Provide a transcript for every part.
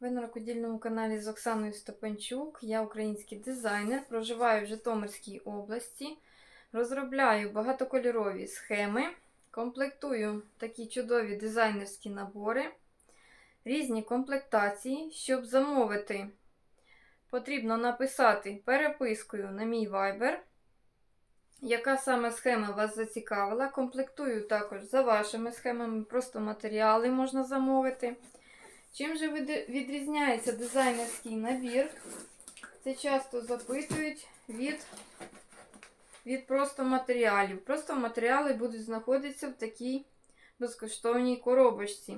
Ви на рукодільному каналі з Оксаною Стопанчук. Я український дизайнер, проживаю в Житомирській області, розробляю багатокольорові схеми, комплектую такі чудові дизайнерські набори, різні комплектації. Щоб замовити, потрібно написати перепискою на мій Viber. Яка саме схема вас зацікавила? Комплектую також за вашими схемами, просто матеріали можна замовити. Чим же відрізняється дизайнерський набір? Це часто запитують від, від просто матеріалів. Просто матеріали будуть знаходитися в такій безкоштовній коробочці.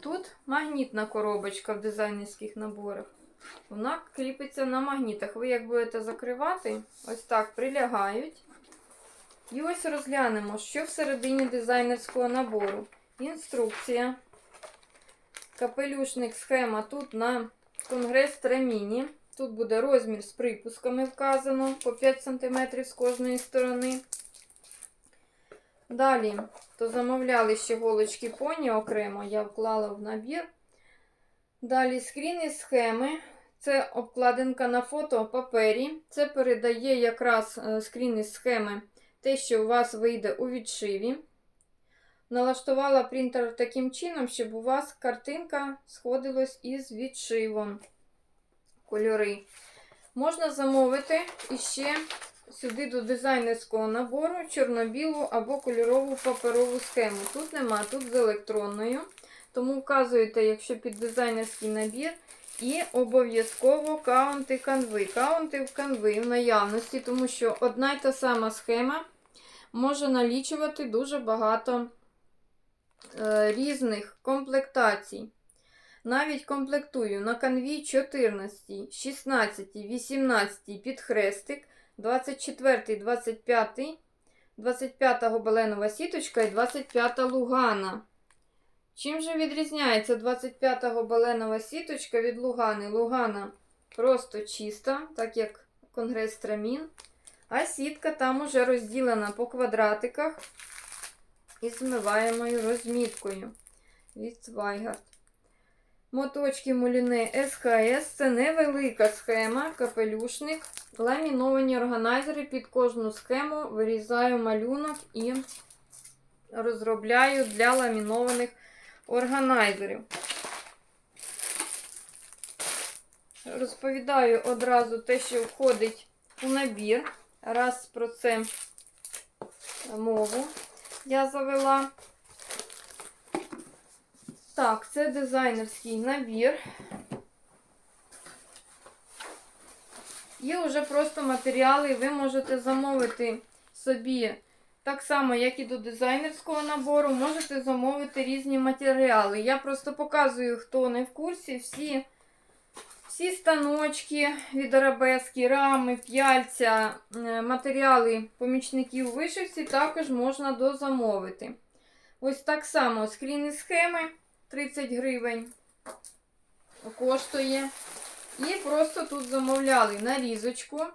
Тут магнітна коробочка в дизайнерських наборах. Вона кріпиться на магнітах. Ви як будете закривати, ось так прилягають. І ось розглянемо, що всередині дизайнерського набору. Інструкція. Капелюшник схема тут на конгрес Траміні. Тут буде розмір з припусками вказано по 5 см з кожної сторони. Далі, то замовляли ще голочки поні окремо, я вклала в набір. Далі скрін схеми. Це обкладинка на фото папері. Це передає якраз е, скрін схеми те, що у вас вийде у відшиві. Налаштувала принтер таким чином, щоб у вас картинка сходилась із відшивом. Кольори. Можна замовити іще сюди до дизайнерського набору чорно-білу або кольорову паперову схему. Тут нема, тут з електронною. Тому вказуєте, якщо під дизайнерський набір. І обов'язково каунти канви. Каунти в канви в наявності, тому що одна й та сама схема може налічувати дуже багато е, різних комплектацій. Навіть комплектую на канві 14, 16, 18 під хрестик, 24, 25, 25 гобеленова сіточка і 25 лугана. Чим же відрізняється 25-го баленова сіточка від Лугани? Лугана просто чиста, так як конгрес Трамін. А сітка там уже розділена по квадратиках із змиваємою розміткою від Свайгард. Моточки муліне СКС це невелика схема, капелюшник. Ламіновані органайзери під кожну схему вирізаю малюнок і розробляю для ламінованих органайзерів. Розповідаю одразу те, що входить у набір. Раз про це мову я завела. Так, це дизайнерський набір. Є вже просто матеріали, ви можете замовити собі так само, як і до дизайнерського набору, можете замовити різні матеріали. Я просто показую, хто не в курсі, всі всі станочки від арабески, рами, п'яльця, е, матеріали помічників у вишивці також можна дозамовити. Ось так само скрін і схеми 30 гривень коштує. І просто тут замовляли нарізочку.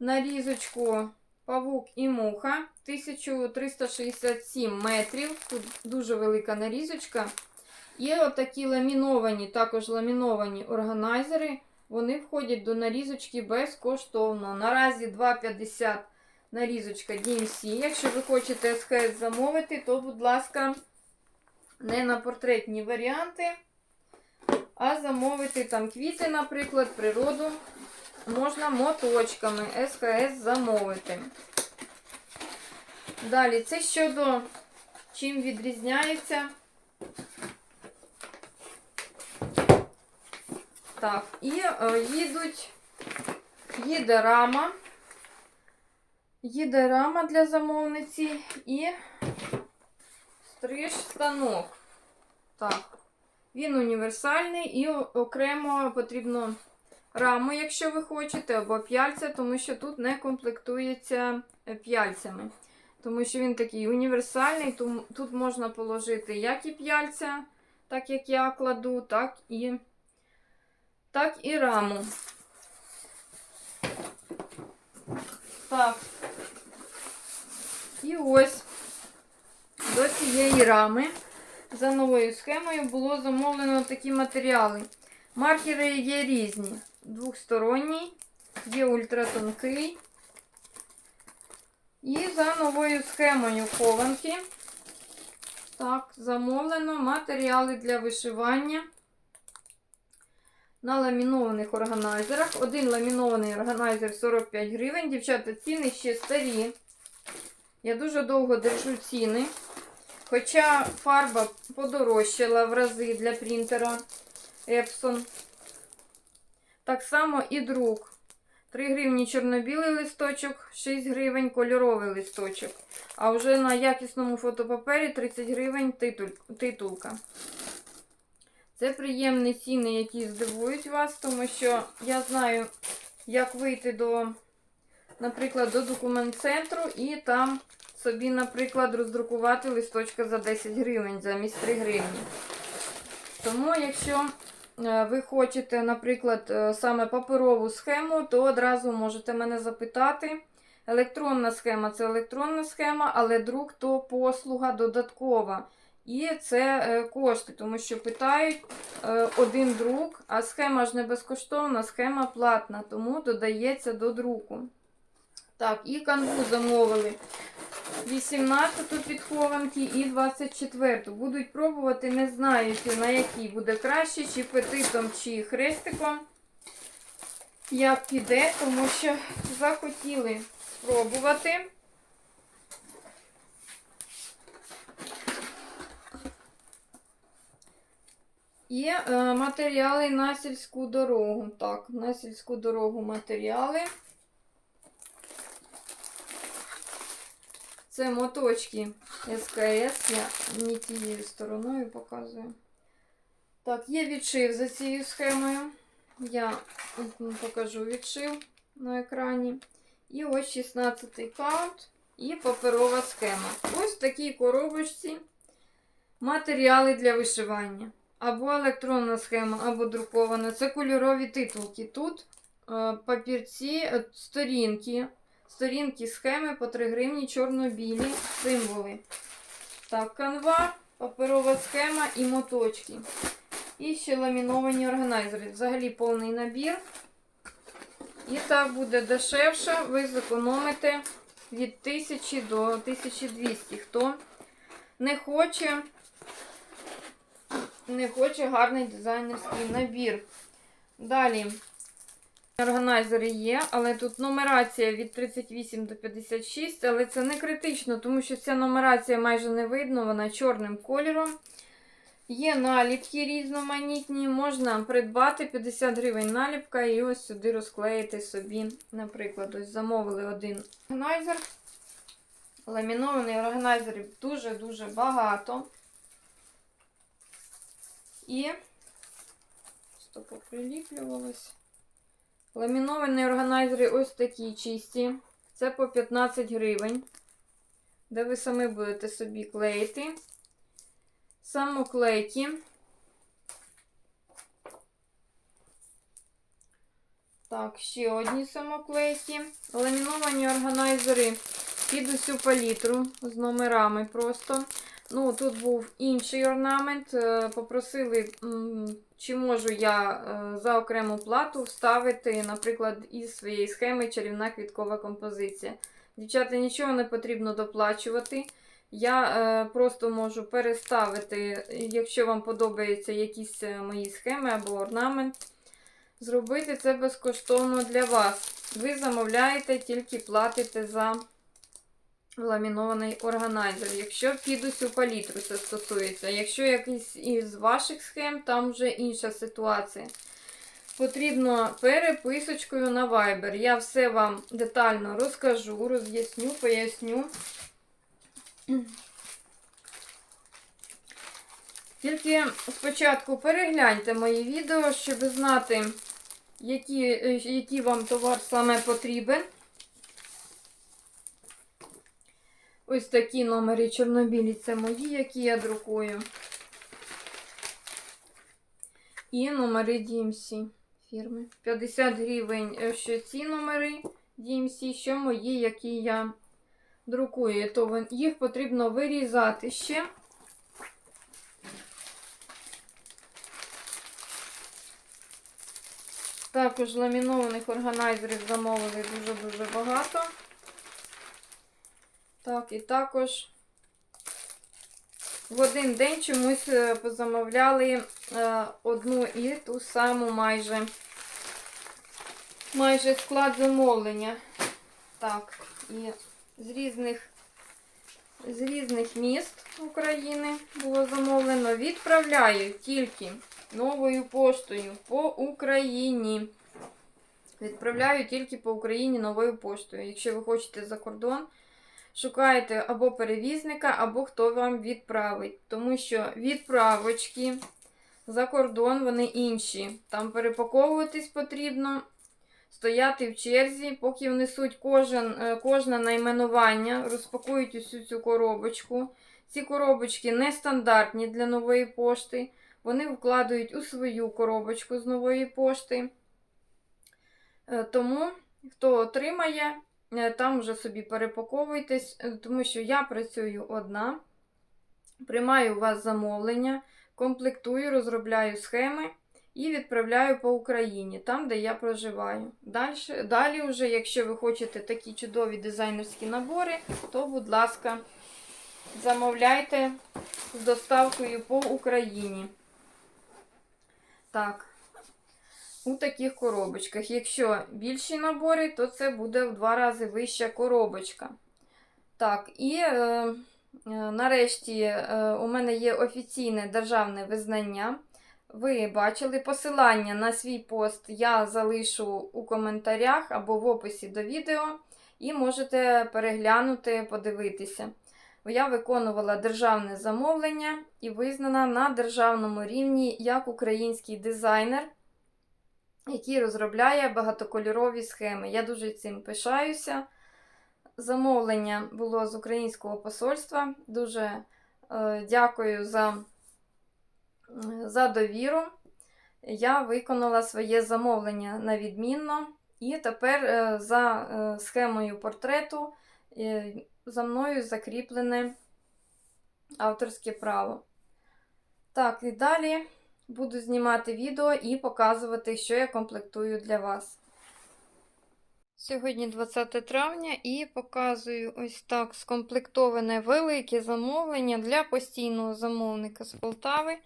Нарізочку Павук і муха 1367 метрів. Тут дуже велика нарізочка. Є отакі ламіновані, також ламіновані органайзери. Вони входять до нарізочки безкоштовно. Наразі 2,50 нарізочка DMC. Якщо ви хочете СХС замовити, то, будь ласка, не на портретні варіанти, а замовити там квіти, наприклад, природу можна моточками СХС замовити. Далі, це щодо чим відрізняється. Так, і е, їдуть, їде рама, їде рама для замовниці і стриж станок. Так, він універсальний і окремо потрібно раму, якщо ви хочете, або п'яльця, тому що тут не комплектується е, п'яльцями. Тому що він такий універсальний, тут можна положити як і п'яльця, так як я кладу, так і, так і раму. Так. І ось до цієї рами за новою схемою було замовлено такі матеріали. Маркери є різні. Двохсторонній, є ультратонкий. І за новою схемою хованки. Так, замовлено матеріали для вишивання на ламінованих органайзерах. Один ламінований органайзер 45 гривень. Дівчата, ціни ще старі. Я дуже довго держу ціни. Хоча фарба подорожчала в рази для принтера Epson. Так само і друк. 3 гривні чорно-білий листочок, 6 гривень кольоровий листочок. А вже на якісному фотопапері 30 гривень титуль, титулка. Це приємні ціни, які здивують вас, тому що я знаю, як вийти до, наприклад, до документ-центру і там собі, наприклад, роздрукувати листочка за 10 гривень замість 3 гривні. Тому, якщо ви хочете, наприклад, е, саме паперову схему, то одразу можете мене запитати. Електронна схема це електронна схема, але друк то послуга додаткова. І це е, кошти, тому що питають е, один друк, а схема ж не безкоштовна, схема платна, тому додається до друку. Так, і канву замовили. 18-ту підхованки і 24-ту. Будуть пробувати, не знаю, на якій буде краще, чи петитом, чи хрестиком. Як піде, тому що захотіли спробувати. І е, матеріали на сільську дорогу. Так, на сільську дорогу матеріали. Це моточки СКС. Я не тією стороною показую. Так, є відшив за цією схемою. Я покажу відшив на екрані. І ось 16 каунт і паперова схема. Ось в такій коробочці матеріали для вишивання. Або електронна схема, або друкована. Це кольорові титулки. Тут е, папірці, е, сторінки. Сторінки схеми по 3 гривні чорно-білі символи. Так, канва, паперова схема і моточки. І ще ламіновані органайзери. Взагалі повний набір. І так буде дешевше. Ви зекономите від 1000 до 1200. Хто не хоче, не хоче гарний дизайнерський набір. Далі. Органайзери є, але тут нумерація від 38 до 56, але це не критично, тому що ця нумерація майже не видно, вона чорним кольором. Є наліпки різноманітні, можна придбати 50 гривень наліпка і ось сюди розклеїти собі. Наприклад, ось замовили один органайзер. Ламінований органайзерів дуже-дуже багато. І стоп, приліплювалось. Ламіновані органайзери ось такі чисті. Це по 15 гривень, де ви самі будете собі клеїти. Самоклейки. Так, ще одні самоклейки. Ламіновані органайзери під усю палітру з номерами просто. Ну, тут був інший орнамент. Е, Попросили, чи можу я е, за окрему плату вставити, наприклад, із своєї схеми чарівна квіткова композиція. Дівчата, нічого не потрібно доплачувати. Я е, просто можу переставити, якщо вам подобаються якісь мої схеми або орнамент, зробити це безкоштовно для вас. Ви замовляєте, тільки платите за ламінований органайзер. Якщо під усю палітру це стосується. Якщо якийсь із ваших схем, там вже інша ситуація. Потрібно переписочкою на Viber. Я все вам детально розкажу, роз'ясню, поясню. Тільки спочатку перегляньте мої відео, щоб знати, які, е, який вам товар саме потрібен. Ось такі номери чорнобілі це мої, які я друкую. І номери DMC фірми. 50 гривень, е, що ці номери DMC, що мої, які я друкує, то їх потрібно вирізати ще. Також ламінованих органайзерів замовили дуже-дуже багато. Так, і також в один день чомусь е, позамовляли е, одну і ту саму майже, майже склад замовлення. Так, і з різних, з різних міст України було замовлено. Відправляю тільки новою поштою по Україні. Відправляю тільки по Україні новою поштою. Якщо ви хочете за кордон, шукаєте або перевізника, або хто вам відправить. Тому що відправочки за кордон вони інші. Там перепаковуватись потрібно, стояти в черзі, поки внесуть кожен, е, кожне найменування, розпакують усю цю коробочку. Ці коробочки нестандартні для нової пошти. Вони вкладають у свою коробочку з нової пошти. Е, Тому, хто отримає, там вже собі перепаковуйтесь, е, тому що я працюю одна, приймаю у вас замовлення, комплектую, розробляю схеми і відправляю по Україні, там, де я проживаю. Далі, далі вже, якщо ви хочете такі чудові дизайнерські набори, то, будь ласка, замовляйте з доставкою по Україні. Так, у таких коробочках. Якщо більші набори, то це буде в два рази вища коробочка. Так, і е, е, нарешті е, у мене є офіційне державне визнання. Ви бачили посилання на свій пост я залишу у коментарях або в описі до відео, і можете переглянути, подивитися. Я виконувала державне замовлення і визнана на державному рівні як український дизайнер, який розробляє багатокольорові схеми. Я дуже цим пишаюся. Замовлення було з українського посольства. Дуже е, дякую за, за довіру. Я виконала своє замовлення на відмінно. І тепер е, за е, схемою портрету е, за мною закріплене авторське право. Так, і далі буду знімати відео і показувати, що я комплектую для вас. Сьогодні 20 травня і показую ось так скомплектоване велике замовлення для постійного замовника з Полтави.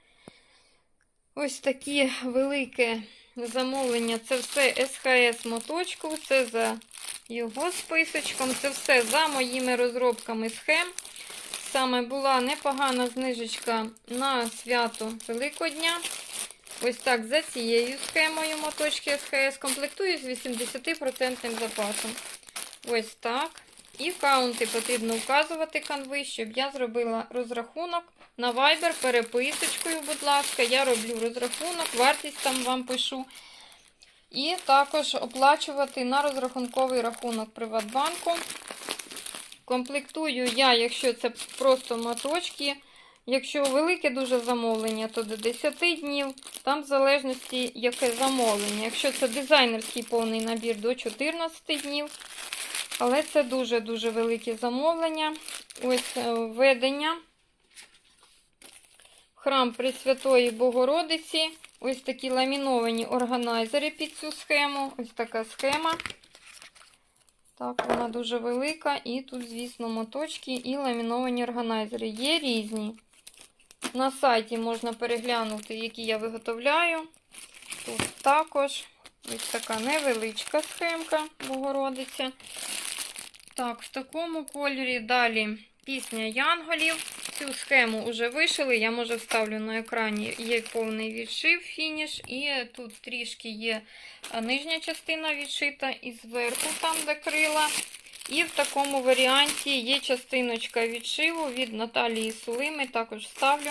Ось такі велике замовлення. Це все СХС моточку, це за його списочком. Це все за моїми розробками схем. Саме була непогана знижечка на свято Великодня. Ось так за цією схемою моточки СХС комплектую з 80% запасом. Ось так. І каунти потрібно вказувати канви, щоб я зробила розрахунок на Viber переписочкою, будь ласка. Я роблю розрахунок, вартість там вам пишу. І також оплачувати на розрахунковий рахунок Приватбанку. Комплектую я, якщо це просто моточки. Якщо велике дуже замовлення, то до 10 днів. Там в залежності, яке замовлення. Якщо це дизайнерський повний набір, до 14 днів. Але це дуже-дуже велике замовлення. Ось е, введення. Храм Пресвятої Богородиці. Ось такі ламіновані органайзери під цю схему. Ось така схема. Так, вона дуже велика. І тут, звісно, моточки і ламіновані органайзери. Є різні. На сайті можна переглянути, які я виготовляю. Тут також ось така невеличка схемка Богородиця. Так, в такому кольорі далі пісня Янголів. Цю схему вже вишили. Я може вставлю на екрані. Є повний відшив, фініш, і тут трішки є нижня частина відшита, і зверху, там де крила. І в такому варіанті є частиночка відшиву від Наталії Сулими. Також вставлю.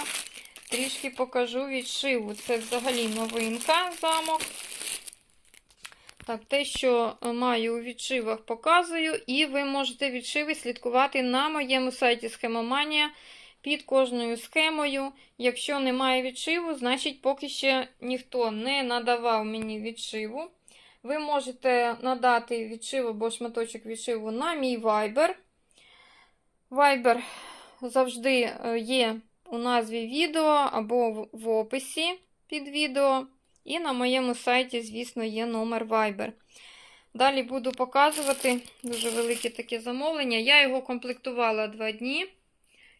Трішки покажу відшиву. Це взагалі новинка замок. Так, те, що маю у відшивах, показую. І ви можете відшиви слідкувати на моєму сайті Схемоманія під кожною схемою. Якщо немає відшиву, значить поки ще ніхто не надавав мені відшиву. Ви можете надати відшив або шматочок відшиву на мій Viber. Viber завжди е, є у назві відео або в описі під відео. І на моєму сайті, звісно, є номер Viber. Далі буду показувати дуже велике таке замовлення. Я його комплектувала два дні,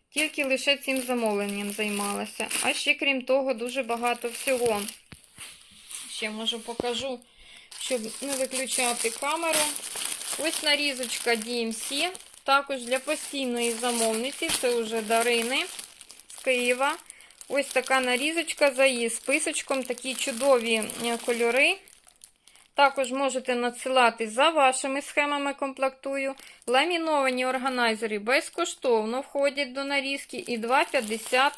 тільки лише цим замовленням займалася. А ще, крім того, дуже багато всього. Ще можу покажу, щоб не виключати камеру. Ось нарізочка DMC. Також для постійної замовниці, це вже Дарини з Києва. Ось така нарізочка за її списочком, такі чудові е, кольори. Також можете надсилати за вашими схемами комплектую. Ламіновані органайзери безкоштовно входять до нарізки і 2,50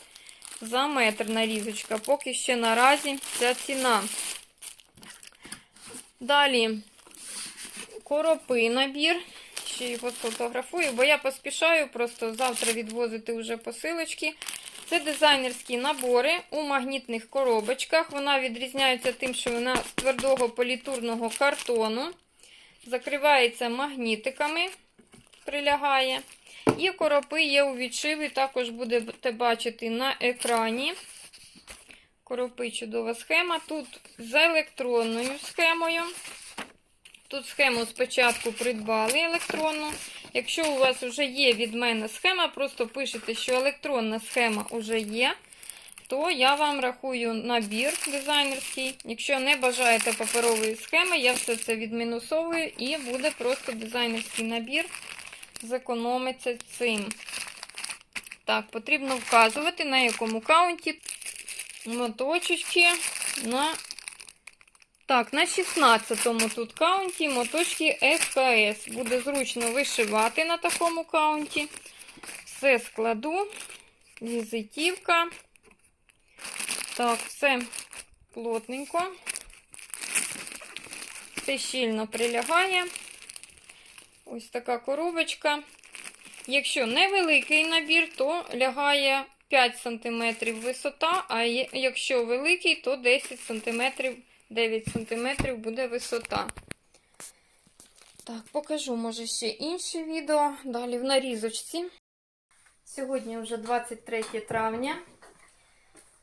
за метр нарізочка. Поки ще наразі ця ціна. Далі коропи набір. Ще його сфотографую, бо я поспішаю просто завтра відвозити вже посилочки. Це дизайнерські набори у магнітних коробочках. Вона відрізняється тим, що вона з твердого політурного картону. Закривається магнітиками, прилягає. І коропи є у відшиві, також будете бачити на екрані. Коропи чудова схема. Тут з електронною схемою. Тут схему спочатку придбали електронну. Якщо у вас вже є від мене схема, просто пишете, що електронна схема вже є, то я вам рахую набір дизайнерський. Якщо не бажаєте паперової схеми, я все це відмінусовую і буде просто дизайнерський набір. Зекономиться цим. Так, потрібно вказувати, на якому каунті моточечки на так, на 16-му тут каунті моточки СКС. Буде зручно вишивати на такому каунті. Все складу. Візитівка. Так, все плотненько. Все щільно прилягає. Ось така коробочка. Якщо невеликий набір, то лягає 5 см висота, а якщо великий, то 10 см 9 см буде висота. Так, покажу, може, ще інше відео. Далі в нарізочці. Сьогодні вже 23 травня.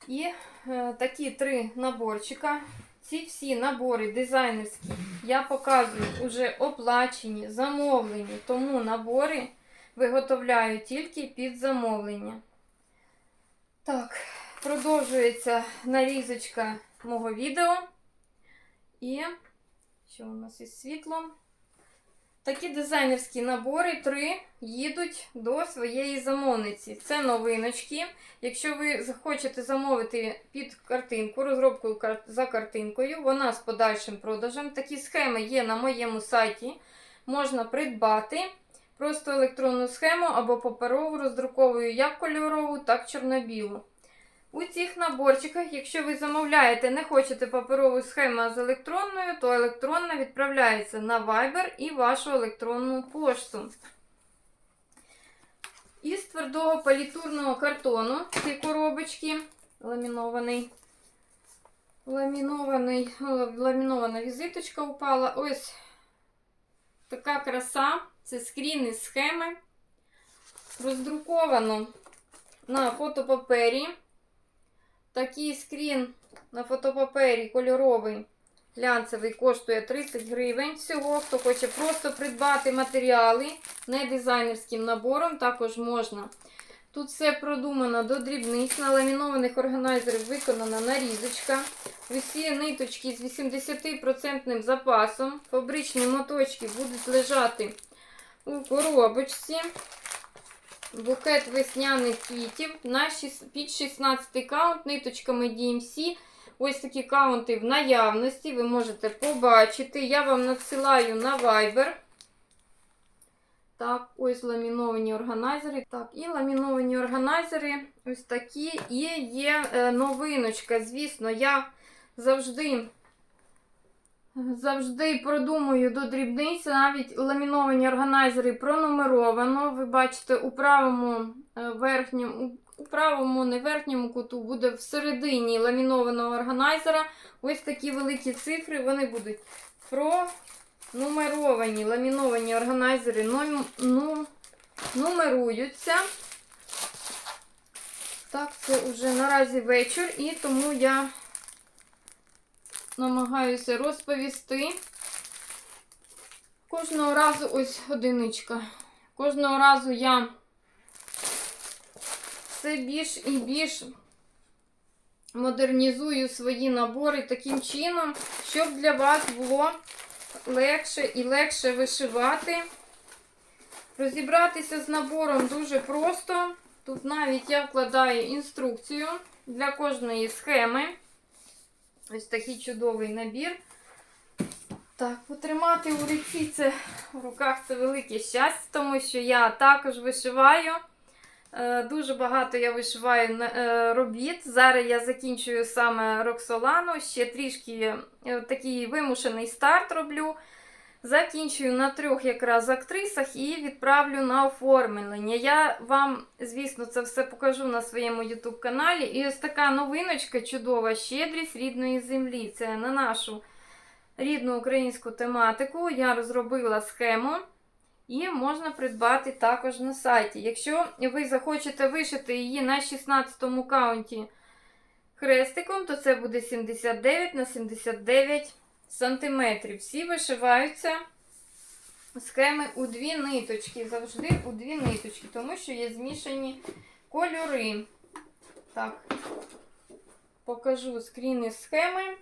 І е, такі три наборчика. Ці всі набори дизайнерські я показую вже оплачені, замовлені, тому набори виготовляю тільки під замовлення. Так, продовжується нарізочка мого відео. І що у нас із світлом? Такі дизайнерські набори три їдуть до своєї замовниці. Це новиночки. Якщо ви захочете замовити під картинку, розробку за картинкою, вона з подальшим продажем. Такі схеми є на моєму сайті. Можна придбати просто електронну схему або паперову, роздруковую як кольорову, так чорно-білу. У цих наборчиках, якщо ви замовляєте, не хочете паперову схему з електронною, то електронна відправляється на Viber і вашу електронну пошту. Із твердого політурного картону ці коробочки ламінований. Ламінований, ламінована візиточка упала. Ось така краса. Це скріни схеми. Роздруковано на фотопапері. Такий скрін на фотопапері кольоровий глянцевий коштує 30 гривень. Всього, хто хоче просто придбати матеріали не дизайнерським набором, також можна. Тут все продумано до дрібниць. На ламінованих органайзерів виконана нарізочка. Усі ниточки з 80% запасом. Фабричні моточки будуть лежати у коробочці. Букет весняних квітів на під 16 каунт ниточками DMC. Ось такі каунти в наявності. Ви можете побачити. Я вам надсилаю на Viber. Так, ось ламіновані органайзери. Так, і ламіновані органайзери ось такі. І є е, новиночка. Звісно, я завжди. Завжди продумую до дрібниць, навіть ламіновані органайзери пронумеровано. Ви бачите, у правому е, верхньому, у правому не верхньому куту буде всередині ламінованого органайзера. Ось такі великі цифри. Вони будуть пронумеровані ламіновані органайзери. Ну, нумеруються. Так, це вже наразі вечір, і тому я намагаюся розповісти. Кожного разу ось одиничка. Кожного разу я все більш і більш модернізую свої набори таким чином, щоб для вас було легше і легше вишивати. Розібратися з набором дуже просто. Тут навіть я вкладаю інструкцію для кожної схеми. Ось такий чудовий набір. Так, потримати у руці це в руках це велике щастя, тому що я також вишиваю. Е, Дуже багато я вишиваю е, робіт. Зараз я закінчую саме Роксолану, ще трішки е, такий вимушений старт роблю. Закінчую на трьох якраз актрисах і відправлю на оформлення. Я вам, звісно, це все покажу на своєму YouTube каналі. І ось така новиночка чудова щедрість рідної землі. Це на нашу рідну українську тематику. Я розробила схему. І можна придбати також на сайті. Якщо ви захочете вишити її на 16 му каунті хрестиком, то це буде 79 на 79 сантиметрів. Всі вишиваються схеми у дві ниточки. Завжди у дві ниточки, тому що є змішані кольори. Так, покажу скріни схеми.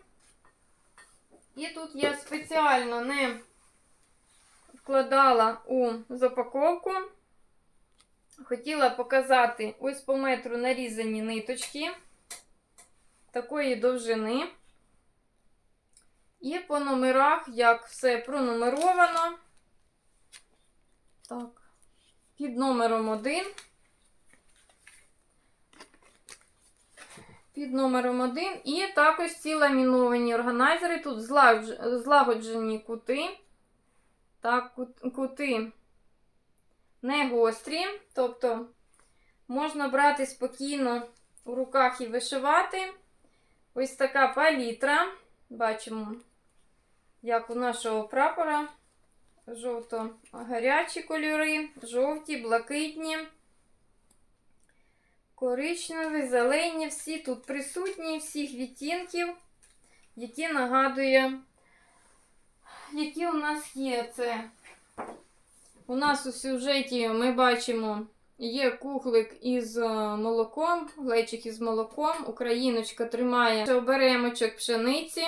І тут я спеціально не вкладала у запаковку. Хотіла показати ось по метру нарізані ниточки такої довжини. І по номерах, як все пронумеровано. Так, під номером 1. Під номером 1. І також ці ламіновані органайзери. Тут злагоджені кути. Так, кути не гострі, тобто можна брати спокійно у руках і вишивати. Ось така палітра. Бачимо, як у нашого прапора. Жовто-гарячі кольори, жовті, блакитні, коричневі, зелені, всі тут присутні, всіх відтінків, які нагадує які у нас є це? У нас у сюжеті ми бачимо, є кухлик із е, молоком, глечик із молоком, україночка тримає оберемочок пшениці.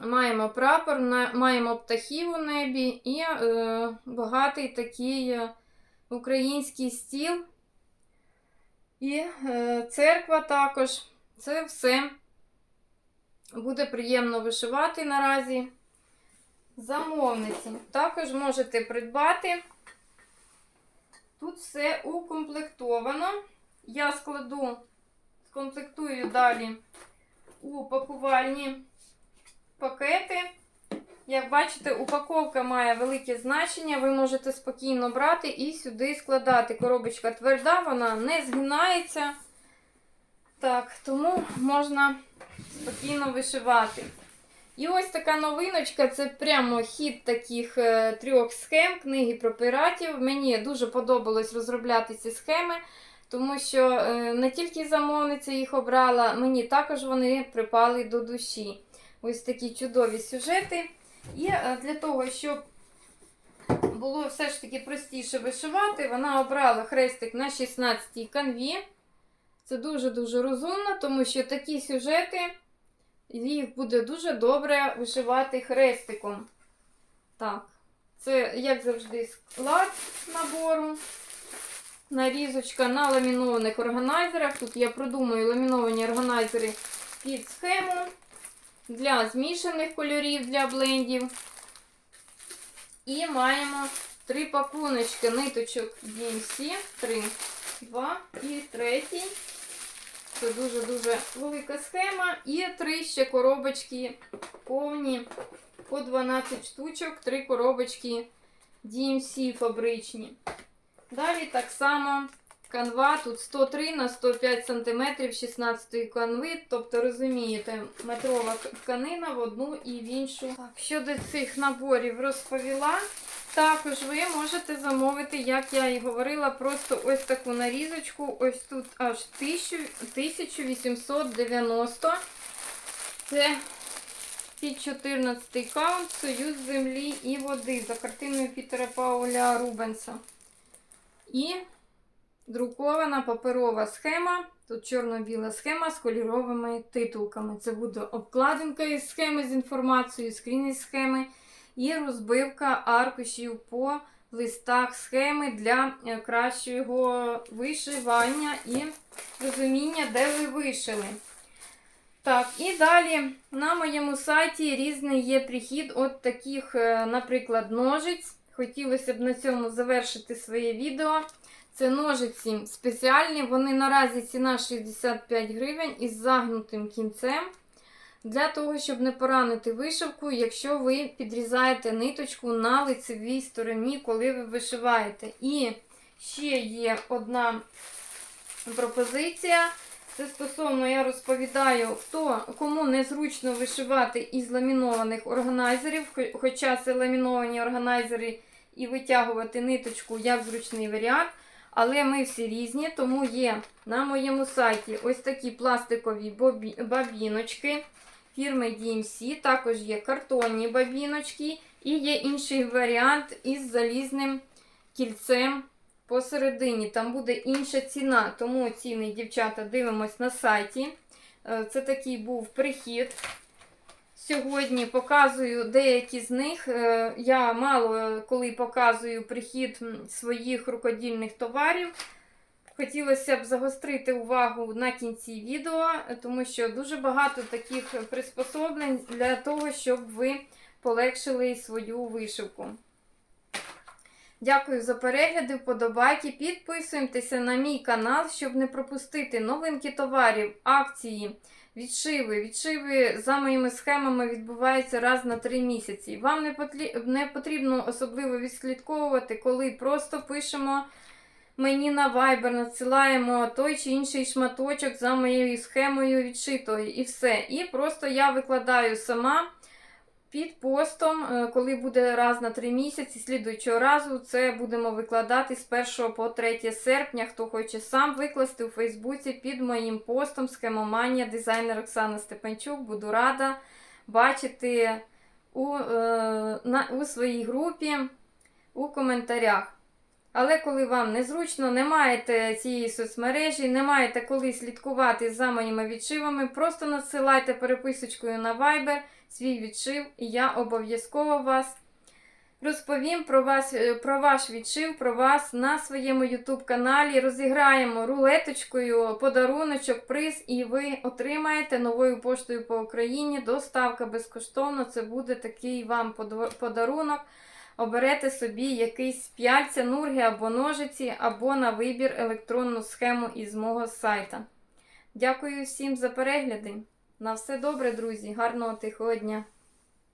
Маємо прапор, маємо птахів у небі і е, багатий такий е, український стіл. І е, церква також. Це все буде приємно вишивати наразі замовниці. Також можете придбати. Тут все укомплектовано. Я складу, скомплектую далі у пакувальні пакети. Як бачите, упаковка має велике значення. Ви можете спокійно брати і сюди складати. Коробочка тверда, вона не згинається. Так, тому можна спокійно вишивати. І ось така новиночка це прямо хід таких е, трьох схем книги про піратів. Мені дуже подобалось розробляти ці схеми, тому що е, не тільки замовниця їх обрала, мені також вони припали до душі. Ось такі чудові сюжети. І е, для того, щоб було все ж таки простіше вишивати, вона обрала хрестик на 16-й канві. Це дуже-дуже розумно, тому що такі сюжети їх буде дуже добре вишивати хрестиком. Так, це, як завжди, склад набору. Нарізочка на ламінованих органайзерах. Тут я продумую ламіновані органайзери під схему для змішаних кольорів для блендів. І маємо три пакуночки ниточок DMC. Три, два і третій. Це дуже-дуже велика схема. І три ще коробочки повні по 12 штучок, три коробочки DMC фабричні. Далі так само канва, тут 103 на 105 см 16 канви. Тобто, розумієте, метрова тканина в одну і в іншу. Так, щодо цих наборів розповіла. Також ви можете замовити, як я і говорила, просто ось таку нарізочку. Ось тут аж 1890. Це під 14 каунт Союз землі і води за картиною Пітера Пауля Рубенса. І друкована паперова схема. Тут чорно-біла схема з кольоровими титулками. Це буде обкладинка із схеми з інформацією, скрін із схеми і розбивка аркушів по листах схеми для е, кращого вишивання і розуміння, де ви вишили. Так, і далі на моєму сайті різний є прихід от таких, е, наприклад, ножиць. Хотілося б на цьому завершити своє відео. Це ножиці спеціальні, вони наразі ціна 65 гривень із загнутим кінцем. Для того, щоб не поранити вишивку, якщо ви підрізаєте ниточку на лицевій стороні, коли ви вишиваєте. І ще є одна пропозиція. Це стосовно я розповідаю, хто кому незручно вишивати із ламінованих органайзерів, хоча це ламіновані органайзери і витягувати ниточку як зручний варіант. Але ми всі різні, тому є на моєму сайті ось такі пластикові бабіночки фірми DMC. Також є картонні бабіночки і є інший варіант із залізним кільцем посередині. Там буде інша ціна, тому ціни, дівчата, дивимось на сайті. Е, Це такий був прихід. Сьогодні показую деякі з них. Е, Я мало коли показую прихід своїх рукодільних товарів. Хотілося б загострити увагу на кінці відео, тому що дуже багато таких приспособлень для того, щоб ви полегшили свою вишивку. Дякую за перегляди, вподобайки. Підписуйтеся на мій канал, щоб не пропустити новинки товарів, акції, відшиви. Відшиви за моїми схемами відбуваються раз на 3 місяці. Вам не, потрі... не потрібно особливо відслідковувати, коли просто пишемо мені на Viber, надсилаємо той чи інший шматочок за моєю схемою відшитою і все. І просто я викладаю сама. Під постом, е, коли буде раз на 3 місяці, слідуючого разу, це будемо викладати з 1 по 3 серпня. Хто хоче сам викласти у Фейсбуці під моїм постом схемоманія дизайнер Оксана Степанчук. Буду рада бачити у, е, на, у своїй групі у коментарях. Але коли вам незручно, не маєте цієї соцмережі, не маєте коли слідкувати за моїми відшивами, просто надсилайте переписочкою на Viber свій відшив, і я обов'язково вас розповім про, вас, е, про ваш відшив, про вас на своєму YouTube каналі. Розіграємо рулеточкою подаруночок, приз, і ви отримаєте новою поштою по Україні. Доставка безкоштовно. Це буде такий вам подарунок. Оберете собі якийсь п'яльця, нурги або ножиці, або на вибір електронну схему із мого сайта. Дякую всім за перегляди. На все добре, друзі. Гарного тихого дня!